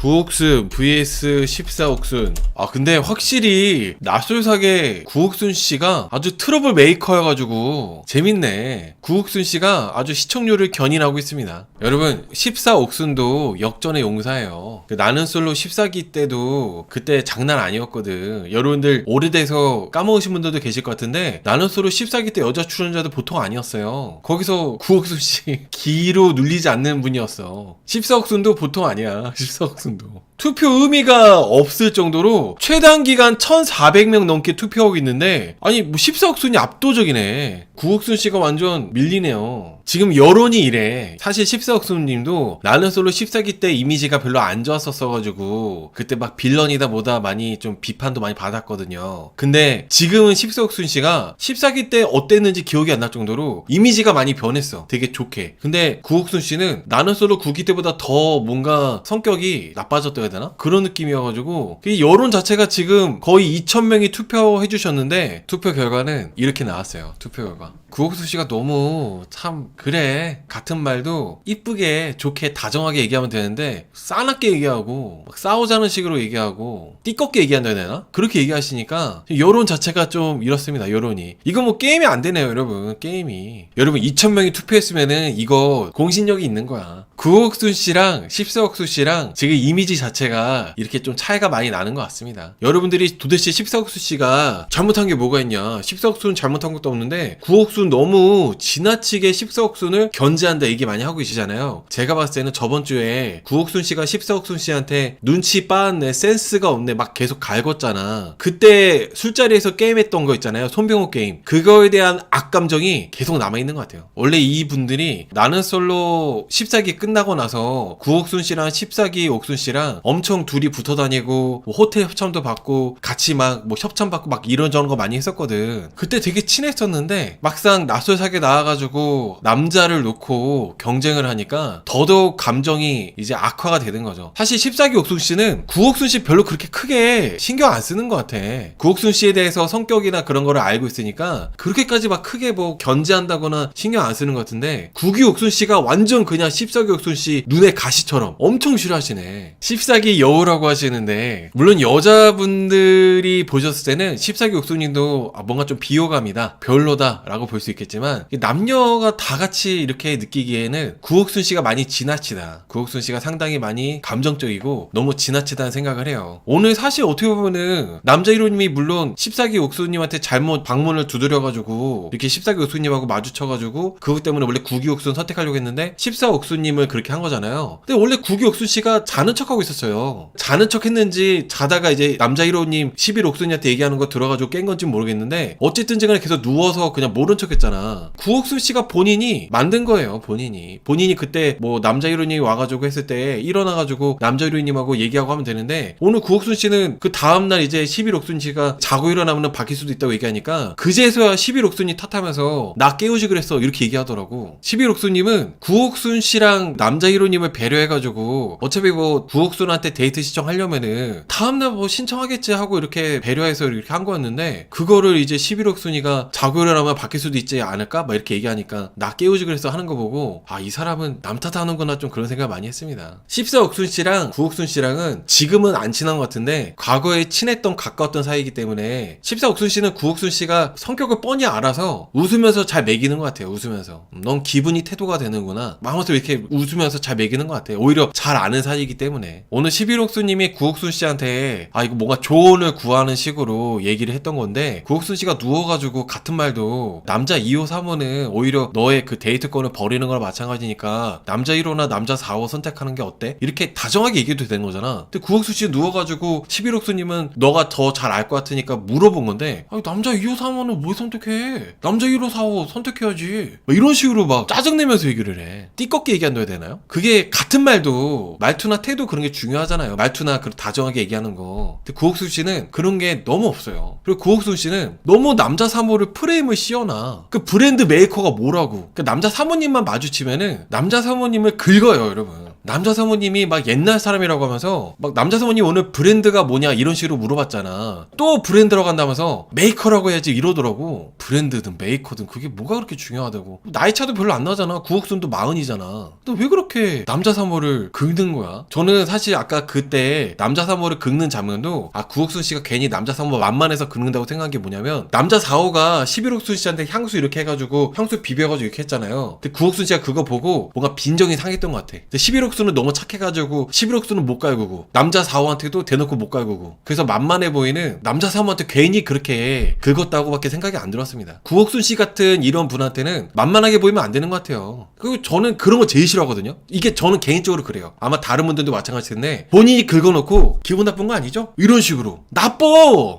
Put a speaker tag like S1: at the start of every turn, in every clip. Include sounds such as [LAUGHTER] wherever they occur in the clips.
S1: 구옥순 vs 14옥순. 아 근데 확실히 낯설사계 구옥순 씨가 아주 트러블 메이커여가지고 재밌네. 구옥순 씨가 아주 시청률을 견인하고 있습니다. 여러분 14옥순도 역전의 용사예요. 그 나는 솔로 14기 때도 그때 장난 아니었거든. 여러분들 오래돼서 까먹으신 분들도 계실 것 같은데 나는 솔로 14기 때 여자 출연자도 보통 아니었어요. 거기서 구옥순 씨 [LAUGHS] 기로 눌리지 않는 분이었어. 14옥순도 보통 아니야. [LAUGHS] 14옥순 도. 투표 의미가 없을 정도로 최단 기간 1,400명 넘게 투표하고 있는데 아니 뭐 14옥순이 압도적이네. 구옥순 씨가 완전 밀리네요. 지금 여론이 이래. 사실 14옥순 님도 나는 솔로 14기 때 이미지가 별로 안 좋았었어가지고 그때 막 빌런이다 뭐다 많이 좀 비판도 많이 받았거든요. 근데 지금은 14옥순 씨가 14기 때 어땠는지 기억이 안 날 정도로 이미지가 많이 변했어. 되게 좋게. 근데 구옥순 씨는 나는 솔로 9기 때보다 더 뭔가 성격이 나빠졌다 해야 되나? 그런 느낌이어가지고 이 여론 자체가 지금 거의 2,000명이 투표해 주셨는데 투표 결과는 이렇게 나왔어요. 투표 결과. 구옥수 씨가 너무 참 그래 같은 말도 이쁘게 좋게 다정하게 얘기하면 되는데 싸납게 얘기하고 막 싸우자는 식으로 얘기하고 띠껍게 얘기한다 해야 되나? 그렇게 얘기하시니까 여론 자체가 좀 이렇습니다. 여론이 이거 뭐 게임이 안 되네요, 여러분. 게임이 여러분 2,000명이 투표했으면은 이거 공신력이 있는 거야. 구옥순 씨랑 14옥수 씨랑 지금 이미지 자체가 이렇게 좀 차이가 많이 나는 것 같습니다. 여러분들이 도대체 14옥수 씨가 잘못한 게 뭐가 있냐? 14옥수는 잘못한 것도 없는데 구옥순 너무 지나치게 14옥순을 견제한다 얘기 많이 하고 계시잖아요. 제가 봤을 때는 저번 주에 구옥순 씨가 14옥순 씨한테 눈치 빠았네, 센스가 없네, 막 계속 갈궜잖아. 그때 술자리에서 게임했던 거 있잖아요. 손병호 게임. 그거에 대한 악감정이 계속 남아있는 것 같아요. 원래 이분들이 나는 솔로 14기 끝나고 나서 구옥순 씨랑 14기 옥순 씨랑 엄청 둘이 붙어 다니고 뭐 호텔 협찬도 받고 같이 막 뭐 협찬 받고 막 이런저런 거 많이 했었거든. 그때 되게 친했었는데 막상 낯설사게 나와가지고 남자를 놓고 경쟁을 하니까 더더욱 감정이 이제 악화가 되는 거죠. 사실 14기 옥순 씨는 구옥순 씨 별로 그렇게 크게 신경 안 쓰는 것 같아. 구옥순 씨에 대해서 성격이나 그런 거를 알고 있으니까 그렇게까지 막 크게 뭐 견제한다거나 신경 안 쓰는 것 같은데 구기 옥순 씨가 완전 그냥 14기 옥순 씨 눈에 가시처럼 엄청 싫어하시네. 14기 여우라고 하시는데 물론 여자분들이 보셨을 때는 14기 옥순님도 아, 뭔가 좀 비호감이다, 별로다 라고 볼 수 있겠지만 남녀가 다 같이 이렇게 느끼기에는 구옥순 씨가 많이 지나치다. 구옥순 씨가 상당히 많이 감정적이고 너무 지나치다는 생각을 해요. 오늘 사실 어떻게 보면은 남자 1호님이 물론 14기 옥수님한테 잘못 방문을 두드려가지고 이렇게 14기 옥수님하고 마주쳐가지고 그것 때문에 원래 9기 옥수는 선택하려고 했는데 14 옥수님을 그렇게 한 거잖아요. 근데 원래 9기 옥수 씨가 자는 척하고 있었어요. 자는 척 했는지 자다가 이제 남자 1호님 11 옥수님한테 얘기하는 거 들어가지고 깬 건지 모르겠는데 어쨌든 간에 계속 누워서 그냥 모른 척 했잖아. 구옥수 씨가 본인이 만든 거예요, 본인이. 본인이 그때 뭐 남자 1호님이 와가지고 했을 때 일어나가지고 남자 1호님하고 얘기하고 하면 되는데 오늘 구옥순 씨는 그 다음날 이제 11옥순 씨가 자고 일어나면 바뀔 수도 있다고 얘기하니까 그제서야 11옥순이 탓하면서 나 깨우지 그랬어 이렇게 얘기하더라고 11옥순님은 구옥순 씨랑 남자 1호님을 배려해가지고 어차피 뭐 구옥순한테 데이트 신청하려면은 다음날 뭐 신청하겠지 하고 이렇게 배려해서 이렇게 한 거였는데 그거를 이제 11옥순이가 자고 일어나면 바뀔 수도 있지 않을까? 막 이렇게 얘기하니까 나 깨우지 그랬어 하는 거 보고 아 이 사람은 남 탓하는구나 좀 그런 생각 많이 했습니다. 14옥순 씨랑 구옥순 씨랑은 지금은 안 친한 것 같은데 과거에 친했던 가까웠던 사이이기 때문에 14옥순 씨는 구옥순 씨가 성격을 뻔히 알아서 웃으면서 잘 매기는 것 같아요 웃으면서. 음, 넌 기분이 태도가 되는구나. 마음에서 이렇게 웃으면서 잘 매기는 것 같아요. 오히려 잘 아는 사이이기 때문에 오늘 11옥순님이 구옥순 씨한테 아 이거 뭔가 조언을 구하는 식으로 얘기를 했던 건데 구옥순 씨가 누워가지고 같은 말도 남자 2호 3호는 오히려 너의 그 데이트권을 버리는 거랑 마찬가지니까 남자 1호나 남자 4호 선택하는 게 어때? 이렇게 다정하게 얘기도 되는 거잖아. 근데 구옥수 씨 누워가지고 11옥수님은 너가 더 잘 알 것 같으니까 물어본 건데 아니 남자 2호 3호는 뭘 선택해? 남자 1호 4호 선택해야지. 막 이런 식으로 막 짜증내면서 얘기를 해. 띠껍게 얘기한다 해야 되나요? 그게 같은 말도 말투나 태도 그런 게 중요하잖아요. 말투나 그 다정하게 얘기하는 거. 근데 구옥수 씨는 그런 게 너무 없어요. 그리고 구옥수 씨는 너무 남자 3호를 프레임을 씌워놔. 그 브랜드 메이커가 뭐라고? 그 남자 사모님만 마주치면은 남자 사모님을 긁어요, 여러분. 남자 사모님이 막 옛날 사람이라고 하면서 막 남자 사모님 오늘 브랜드가 뭐냐 이런 식으로 물어봤잖아. 또 브랜드라고 한다면서 메이커라고 해야지 이러더라고. 브랜드든 메이커든 그게 뭐가 그렇게 중요하다고. 나이 차도 별로 안 나잖아. 구옥순도 마흔이잖아. 너 왜 그렇게 남자 사모를 긁는 거야? 저는 사실 아까 그때 남자 사모를 긁는 장면도 아 구옥순 씨가 괜히 남자 사모 만만해서 긁는다고 생각한 게 뭐냐면 남자 4호가 11옥순 씨한테 향수 이렇게 해가지고 향수 비벼가지고 이렇게 했잖아요. 근데 구옥순 씨가 그거 보고 뭔가 빈정이 상했던 것 같아. 근데 11옥 순은 너무 착해가지고 11옥순은 못 갈구고 남자 4호한테도 대놓고 못 갈구고 그래서 만만해 보이는 남자 3호한테 괜히 그렇게 긁었다고밖에 생각이 안 들었습니다. 구옥순 씨 같은 이런 분한테는 만만하게 보이면 안 되는 것 같아요. 그리고 저는 그런 거 제일 싫어하거든요. 이게 저는 개인적으로 그래요. 아마 다른 분들도 마찬가지일 텐데 본인이 긁어놓고 기분 나쁜 거 아니죠? 이런 식으로 나빠.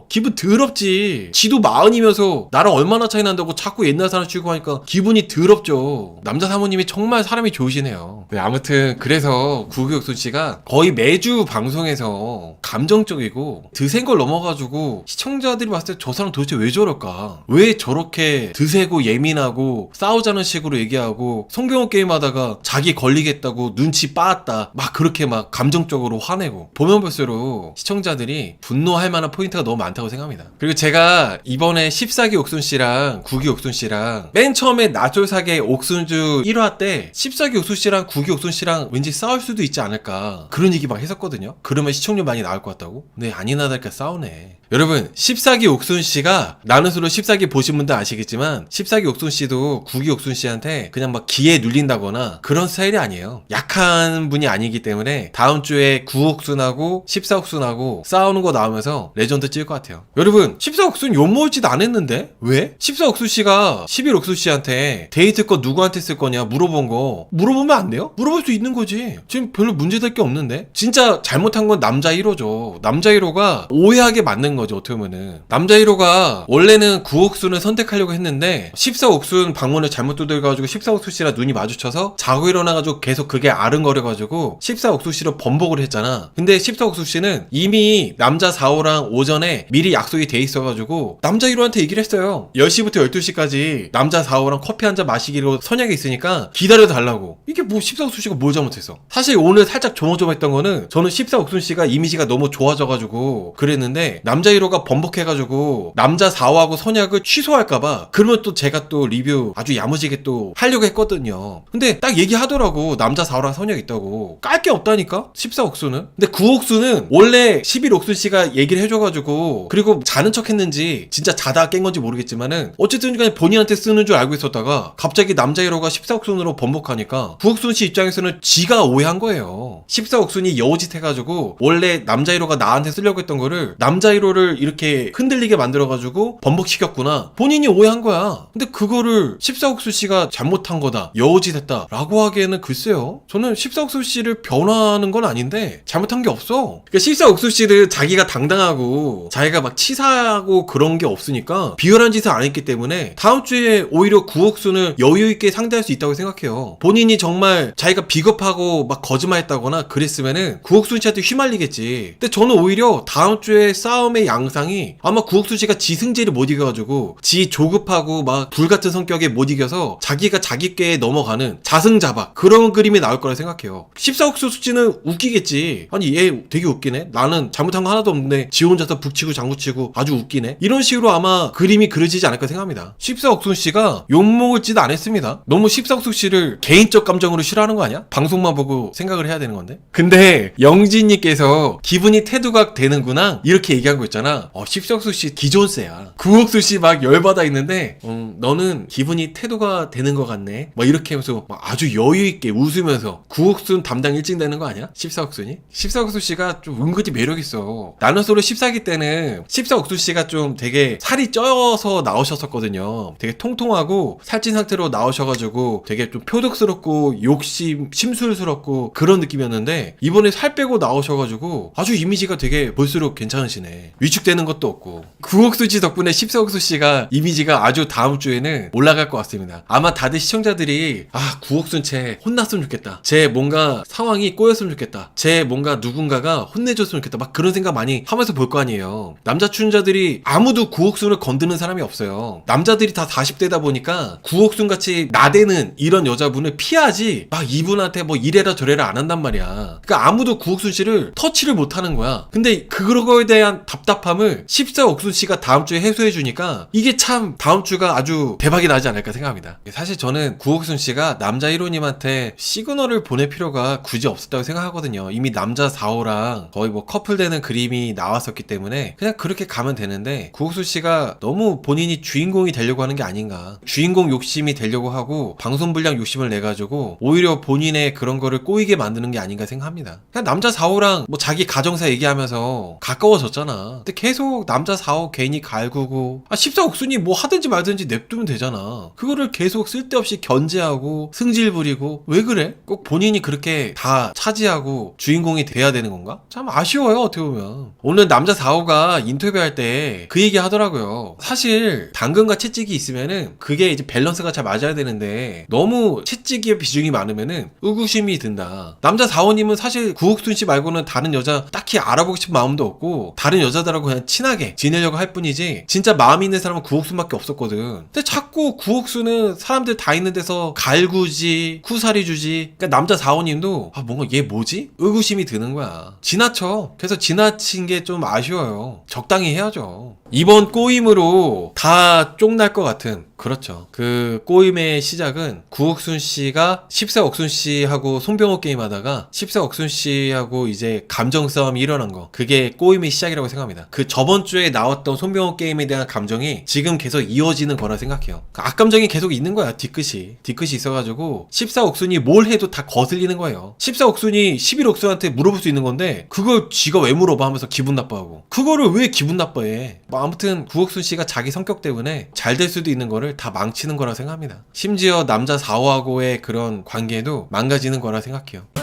S1: 기분 더럽지. 지도 마흔이면서 나랑 얼마나 차이 난다고 자꾸 옛날 사람 취급하니까 기분이 더럽죠. 남자 사모님이 정말 사람이 좋으시네요. 네, 아무튼 그래서 구교육순 씨가 거의 매주 방송에서 감정적이고 드센 걸 넘어가지고 시청자들이 봤을 때 저 사람 도대체 왜 저럴까? 왜 저렇게 드세고 예민하고 싸우자는 식으로 얘기하고 성경호 게임 하다가 자기 걸리겠다고 눈치 빠았다. 막 그렇게 막 감정적으로 화내고 보면 볼수록 시청자들이 분노할 만한 포인트가 너무 많다고 생각합니다. 그리고 제가 이번에 14기 옥순 씨랑 9기 옥순 씨랑 맨 처음에 나졸사계 옥순주 1화 때 14기 옥순 씨랑 9기 옥순 씨랑 왠지 싸울 수도 있지 않을까 그런 얘기 막 했었거든요. 그러면 시청률 많이 나올 것 같다고? 근데 아니나 다를까 싸우네. 여러분 14기 옥순 씨가 나는 서로 14기 보신 분들 아시겠지만 14기 옥순 씨도 9기 옥순 씨한테 그냥 막 기에 눌린다거나 그런 스타일이 아니에요. 약한 분이 아니기 때문에 다음 주에 9옥순하고 14옥순하고 싸우는 거 나오면서 레전드 찍을 것 같아요. 여러분 14옥순 욕먹을 짓안 했는데 왜? 14옥순 씨가 11옥순 씨한테 데이트 거 누구한테 쓸 거냐 물어본 거 물어보면 안 돼요? 물어볼 수 있는 거지. 지금 별로 문제될 게 없는데 진짜 잘못한 건 남자 1호죠. 남자 1호가 오해하게 만든 거죠 어떻게 보면은 남자 1호가 원래는 9옥순을 선택하려고 했는데 14옥순 방문을 잘못 두들가지고 14옥순 씨랑 눈이 마주쳐서 자고 일어나가지고 계속 그게 아른거려가지고 14옥순 씨로 번복을 했잖아. 근데 14옥순 씨는 이미 남자 4호랑 오전에 미리 약속이 돼 있어가지고 남자 1호한테 얘기를 했어요. 10시부터 12시까지 남자 4호랑 커피 한 잔 마시기로 선약이 있으니까 기다려 달라고. 이게 뭐 14옥순 씨가 뭘 잘못했어? 사실 오늘 살짝 조마조마했던 거는 저는 14옥순 씨가 이미지가 너무 좋아져가지고 그랬는데 남자 1호가 번복해가지고 남자 4호하고 선약을 취소할까봐 그러면 또 제가 또 리뷰 아주 야무지게 또 하려고 했거든요. 근데 딱 얘기하더라고 남자 4호랑 선약 있다고 깔 게 없다니까 14옥수는. 근데 9옥수는 원래 11옥수 씨가 얘기를 해줘가지고 그리고 자는 척 했는지 진짜 자다 깬 건지 모르겠지만은 어쨌든 간에 본인한테 쓰는 줄 알고 있었다가 갑자기 남자 1호가 14옥순으로 번복하니까 9옥순 씨 입장에서는 지가 오해한 거예요. 14옥순이 여우짓 해가지고 원래 남자 1호가 나한테 쓰려고 했던 거를 남자 1호를 이렇게 흔들리게 만들어가지고 번복시켰구나. 본인이 오해한 거야. 근데 그거를 14옥수 씨가 잘못한 거다. 여우짓 했다. 라고 하기에는 글쎄요. 저는 14옥수 씨를 변화하는 건 아닌데 잘못한 게 없어. 그러니까 14옥수 씨를 자기가 당당하고 자기가 막 치사하고 그런 게 없으니까 비열한 짓을 안 했기 때문에 다음 주에 오히려 9옥수는 여유 있게 상대할 수 있다고 생각해요. 본인이 정말 자기가 비겁하고 막 거짓말했다거나 그랬으면은 9옥수 씨한테 휘말리겠지. 근데 저는 오히려 다음 주에 싸움의 양상이 아마 9옥수 씨가 지승지를 못 이겨가지고 지 조급하고 막 불같은 성격에 못 이겨서 자기가 자기께 넘어가는 자승자박 그런 그림이 나올 거라 생각해요. 14옥수 수지는 웃기겠지. 아니 얘 되게 웃기네. 나는 잘못한 거 하나도 없는데 지 혼자서 북치고 장구치고 아주 웃기네. 이런 식으로 아마 그림이 그려지지 않을까 생각합니다. 14옥순 씨가 욕먹을 짓안 했습니다. 너무 14옥순 씨를 개인적 감정으로 싫어하는 거 아니야? 방송만 보고 생각을 해야 되는 건데. 근데 영진님께서 기분이 태두각 되는구나 이렇게 얘기한 거 있 잖아. 어 14옥순 씨 기존세야. 구옥순 씨막 열받아 있는데 음, 너는 기분이 태도가 되는 것 같네. 막 이렇게 하면서 막 아주 여유 있게 웃으면서 구옥순 담당 일진 되는 거 아니야? 14옥순이? 14옥순 씨가 좀 은근히 매력 있어. 나는 서로 14기 때는 14옥순 씨가 좀 되게 살이 쪄서 나오셨었거든요. 되게 통통하고 살찐 상태로 나오셔가지고 되게 좀 표독스럽고 욕심 심술스럽고 그런 느낌이었는데 이번에 살 빼고 나오셔가지고 아주 이미지가 되게 볼수록 괜찮으시네. 위축되는 것도 없고 구옥수 씨 덕분에 14옥수 씨가 이미지가 아주 다음 주에는 올라갈 것 같습니다. 아마 다들 시청자들이 아 구옥순 쟤 혼났으면 좋겠다. 쟤 뭔가 상황이 꼬였으면 좋겠다. 쟤 뭔가 누군가가 혼내줬으면 좋겠다. 막 그런 생각 많이 하면서 볼 거 아니에요. 남자 출연자들이 아무도 구옥순을 건드는 사람이 없어요. 남자들이 다 40대다 보니까 구옥순 같이 나대는 이런 여자분을 피하지 막 이분한테 뭐 이래라 저래라 안 한단 말이야. 그러니까 아무도 구옥순 씨를 터치를 못 하는 거야. 근데 그거에 대한 답답 함을 14 옥순 씨가 다음 주에 해소해 주니까 이게 참 다음 주가 아주 대박이 나지 않을까 생각합니다. 사실 저는 구옥순 씨가 남자 1호님한테 시그널을 보낼 필요가 굳이 없었다고 생각하거든요. 이미 남자 4호랑 거의 뭐 커플 되는 그림이 나왔었기 때문에 그냥 그렇게 가면 되는데 구옥순 씨가 너무 본인이 주인공이 되려고 하는 게 아닌가. 주인공 욕심이 되려고 하고 방송 분량 욕심을 내 가지고 오히려 본인의 그런 거를 꼬이게 만드는 게 아닌가 생각합니다. 그냥 남자 4호랑 뭐 자기 가정사 얘기하면서 가까워졌잖아. 근데 계속 남자 4호 괜히 갈구고 아 14옥순이 뭐 하든지 말든지 냅두면 되잖아. 그거를 계속 쓸데없이 견제하고 승질 부리고 왜 그래? 꼭 본인이 그렇게 다 차지하고 주인공이 돼야 되는 건가? 참 아쉬워요 어떻게 보면. 오늘 남자 4호가 인터뷰할 때 그 얘기 하더라고요. 사실 당근과 채찍이 있으면은 그게 이제 밸런스가 잘 맞아야 되는데 너무 채찍의 비중이 많으면은 의구심이 든다. 남자 4호님은 사실 구옥순 씨 말고는 다른 여자 딱히 알아보고 싶은 마음도 없고 다른 여자들 하고 그냥 친하게 지내려고 할 뿐이지 진짜 마음 있는 사람은 구옥순밖에 없었거든. 근데 자꾸 구옥순은 사람들 다 있는 데서 갈구지 쿠사리 주지. 그러니까 남자 4호님도 아 뭔가 얘 뭐지? 의구심이 드는 거야. 지나쳐. 그래서 지나친 게 좀 아쉬워요. 적당히 해야죠. 이번 꼬임으로 다 쪽날 것 같은 그렇죠. 그 꼬임의 시작은 구옥순 씨가 14 옥순 씨하고 손병호 게임 하다가 14 옥순 씨하고 이제 감정 싸움이 일어난 거. 그게 꼬임의 시작이라고 생각합니다. 그 저번 주에 나왔던 손병호 게임에 대한 감정이 지금 계속 이어지는 거라 생각해요. 그 악감정이 계속 있는 거야, 뒤끝이. 뒤끝이 있어가지고 14 옥순이 뭘 해도 다 거슬리는 거예요. 14 옥순이 11 옥순한테 물어볼 수 있는 건데 그걸 쥐가 왜 물어봐 하면서 기분 나빠하고. 그거를 왜 기분 나빠해? 뭐 아무튼 구옥순 씨가 자기 성격 때문에 잘 될 수도 있는 거를 다 망치는 거라 생각합니다. 심지어 남자 4호하고의 그런 관계도 망가지는 거라 생각해요.